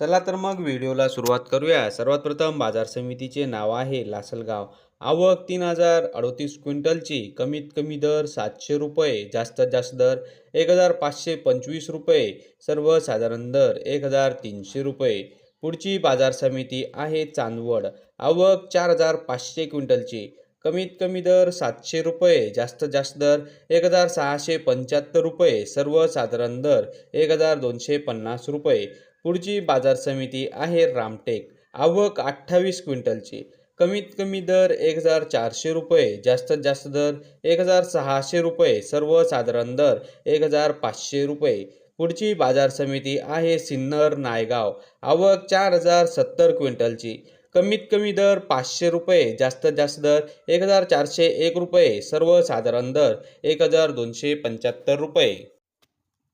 चला तर मग व्हिडिओला सुरुवात करूया. सर्वात प्रथम बाजार समितीचे नाव आहे लासलगाव. आवक तीन हजार अडोतीस क्विंटलची. कमीत कमी दर सातशे रुपये जास्तीत जास्त दर एक हजार पाचशे पंचवीस रुपये सर्वसाधारण दर एक हजार तीनशे रुपये. पुढची बाजार समिती आहे चांदवड. आवक चार हजार पाचशे क्विंटलची. कमीत कमी दर सातशे रुपये जास्तीत जास्त दर एक हजार सहाशे पंच्याहत्तर रुपये सर्वसाधारण दर एक हजार दोनशे पन्नास रुपये. पुढची बाजार समिती आहे रामटेक. आवक अठ्ठावीस क्विंटलची. कमीत कमी दर एक हजार चारशे रुपये जास्तीत जास्त दर एक हजार सहाशे रुपये सर्वसाधारण दर एक हजार पाचशे रुपये. पुढची बाजार समिती आहे सिन्नर नायगाव. आवक चार हजार सत्तर क्विंटलची. कमीत कमी दर पाचशे रुपये जास्तीत जास्त दर एक हजार चारशे एक रुपये सर्वसाधारण दर एक हजार दोनशे पंच्याहत्तर रुपये.